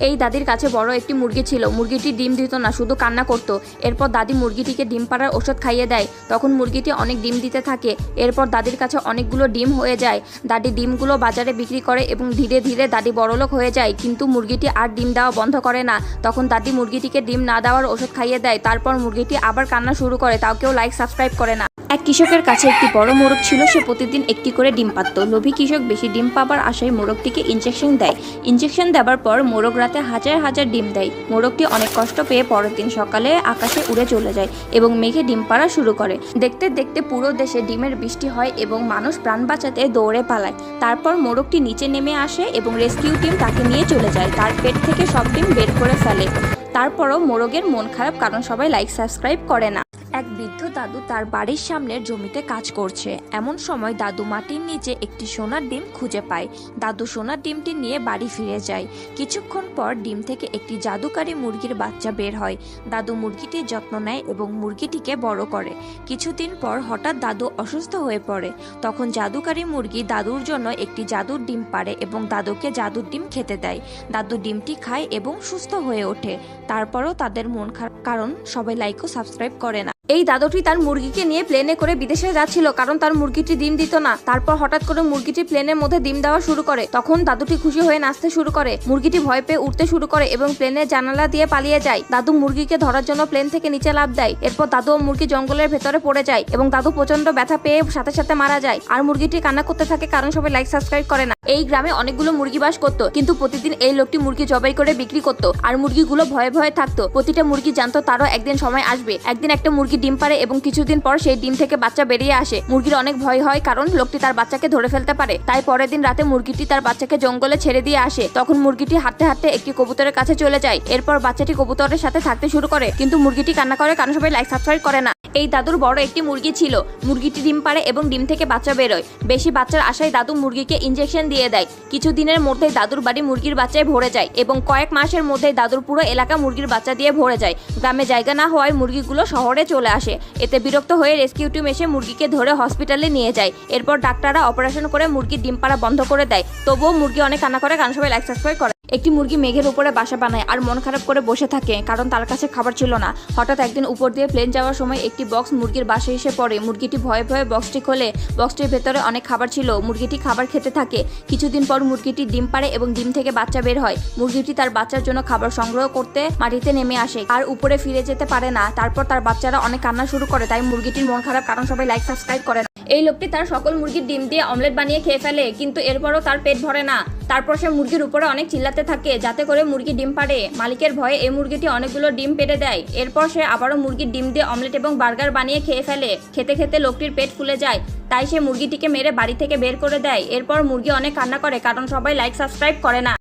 এই দাদির কাছে বড় একটি মুরগি ছিল। মুরগিটি ডিম দিত না, শুধু কান্না করত। এরপর দাদি মুরগিটিকে ডিম পাড়ার ওষুধ খাইয়ে দেয়। তখন মুরগিটি অনেক ডিম দিতে থাকে। এরপর দাদির কাছে অনেকগুলো ডিম হয়ে যায়। দাদি ডিমগুলো বাজারে বিক্রি করে এবং ধীরে ধীরে দাদি বড়লোক হয়ে যায়। কিন্তু মুরগিটি আর ডিম দেওয়া বন্ধ করে না। তখন দাদি মুরগিটিকে ডিম না দেওয়ার ওষুধ খাইয়ে দেয়। তারপর মুরগিটি আবার কান্না শুরু করে। তাও কেউ লাইক সাবস্ক্রাইব করে না। এক কৃষকের কাছে একটি বড় মোরগ ছিল, সে প্রতিদিন একটি করে ডিম পাতত লোভী কৃষক বেশি ডিম পাবার আশায় মোরগটিকে ইনজেকশন দেয়। ইনজেকশন দেওয়ার পর মোরগ রাতে হাজার হাজার ডিম দেয়। মোরগটি অনেক কষ্ট পেয়ে পরের দিন সকালে আকাশে উড়ে চলে যায় এবং মেঘে ডিম পাড়া শুরু করে। দেখতে দেখতে পুরো দেশে ডিমের বৃষ্টি হয় এবং মানুষ প্রাণ বাঁচাতে দৌড়ে পালায়। তারপর মোরগটি নিচে নেমে আসে এবং রেস্কিউ টিম তাকে নিয়ে চলে যায়। তার পেট থেকে সব ডিম বের করে ফেলে। তারপরও মোরগের মন খারাপ কারণ সবাই লাইক সাবস্ক্রাইব করে না। এক বৃদ্ধ দাদু তার বাড়ির সামনের জমিতে কাজ করছে। এমন সময় দাদু মাটির নিচে একটি সোনার ডিম খুঁজে পায়। দাদু সোনার ডিমটি নিয়ে বাড়ি ফিরে যায়। কিছুক্ষণ পর ডিম থেকে একটি জাদুকারী মুরগির বাচ্চা বের হয়। দাদু মুরগিটির যত্ন নেয় এবং মুরগিটিকে বড় করে। কিছুদিন পর হঠাৎ দাদু অসুস্থ হয়ে পড়ে। তখন জাদুকারী মুরগি দাদুর জন্য একটি জাদুর ডিম পাড়ে এবং দাদুকে জাদুর ডিম খেতে দেয়। দাদু ডিমটি খায় এবং সুস্থ হয়ে ওঠে। তারপরও তাদের মন খারাপ, কারণ সবাই লাইক ও সাবস্ক্রাইব করে না। এই দাদুটি তার মুরগিকে নিয়ে প্লেনে করে বিদেশে যাচ্ছিল, কারণ তার মুরগিটি ডিম দিত না। তারপর হঠাৎ করে মুরগিটি প্লেনের মধ্যে ডিম দেওয়া শুরু করে। তখন দাদুটি খুশি হয়ে নাচতে শুরু করে। মুরগিটি ভয় পেয়ে উঠতে শুরু করে এবং প্লেনের জানালা দিয়ে পালিয়ে যায়। দাদু মুরগিকে ধরার জন্য প্লেন থেকে নিচে লাভ দেয়। এরপর দাদু ও মুরগি জঙ্গলের ভেতরে পড়ে যায় এবং দাদু প্রচণ্ড ব্যথা পেয়ে সাথে সাথে মারা যায়। আর মুরগিটি কান্না করতে থাকে কারণ সবাই লাইক সাবস্ক্রাইব করে না। এই গ্রামে অনেকগুলো মুরগি বাস করতো, কিন্তু প্রতিদিন এই লোকটি মুরগি জবাই করে বিক্রি করতো। আর মুরগিগুলো ভয়ে ভয়ে থাকতো। প্রতিটা মুরগি জানতো তারও একদিন সময় আসবে। একদিন একটা মুরগি ডিম পারে এবং কিছুদিন পর সেই ডিম থেকে বাচ্চা বেরিয়ে আসে। মুরগির অনেক ভয় হয় কারণ লোকটি তার বাচ্চাকে ধরে ফেলতে পারে। তাই পরের দিন রাতে মুরগিটি তার বাচ্চাকে জঙ্গলে ছেড়ে দিয়ে আসে। তখন মুরগিটি হাঁটতে হাঁটতে একটি কবুতরের কাছে চলে যায়। এরপর বাচ্চাটি কবুতরের সাথে থাকতে শুরু করে। কিন্তু মুরগিটি কান্না করে কারণ সবাই লাইক সাবস্ক্রাইব করে না। এই দাদুর বড় একটি মুরগি ছিল। মুরগিটি ডিম পারে এবং ডিম থেকে বাচ্চা বেরোয়। বেশি বাচ্চার আশায় দাদু মুরগিকে ইনজেকশন দিয়ে দেয়। কিছুদিনের মধ্যেই দাদুর বাড়ি মুরগির বাচ্চায় ভরে যায় এবং কয়েক মাসের মধ্যেই দাদুর পুরো এলাকা মুরগির বাচ্চা দিয়ে ভরে যায়। গ্রামে জায়গা না হওয়ায় মুরগিগুলো শহরে চলে আসে। এতে বিরক্ত হয়ে রেস্কিউ টিম এসে মুরগিকে ধরে হসপিটালে নিয়ে যায়। এরপর ডাক্তাররা অপারেশন করে মুরগির ডিম পাড়া বন্ধ করে দেয়। তবুও মুরগি অনেক কান্না করে কারণ সবাই লাইক সাবস্ক্রাইব করে। একটি মুরগি মেঘের উপরে বাসা বানায় আর মন খারাপ করে বসে থাকে, কারণ তার কাছে খাবার ছিল না। হঠাৎ একদিন উপর দিয়ে প্লেন যাওয়ার সময় একটি বক্স মুরগির বাসে এসে পড়ে। মুরগিটি ভয়ে ভয়ে বক্সটি খোলে। বক্সটির ভেতরে অনেক খাবার ছিল। মুরগিটি খাবার খেতে থাকে। কিছুদিন পর মুরগিটি ডিম পাড়ে এবং ডিম থেকে বাচ্চা বের হয়। মুরগিটি তার বাচ্চার জন্য খাবার সংগ্রহ করতে মাটিতে নেমে আসে। আর উপরে ফিরে যেতে পারে না। তারপর তার বাচ্চারা অনেক কান্না শুরু করে। তাই মুরগিটির মন খারাপ, কারণ সবাই লাইক সাবস্ক্রাইব করে এই লোকটি তার সকল মুরগির ডিম দিয়ে অমলেট বানিয়ে খেয়ে ফেলে, কিন্তু এরপরও তার পেট ভরে না। তারপর সে মুরগির উপরে অনেক চিল্লাতে থাকে, যাতে করে মুরগি ডিম পাড়ে। মালিকের ভয়ে এই মুরগিটি অনেকগুলো ডিম পেড়ে দেয়। এরপর সে আবারও মুরগির ডিম দিয়ে অমলেট এবং বার্গার বানিয়ে খেয়ে ফেলে। খেতে খেতে লোকটির পেট ফুলে যায়। তাই সে মুরগিটিকে মেরে বাড়ি থেকে বের করে দেয়। এরপর মুরগি অনেক কান্না করে, কারণ সবাই লাইক, সাবস্ক্রাইব করে না।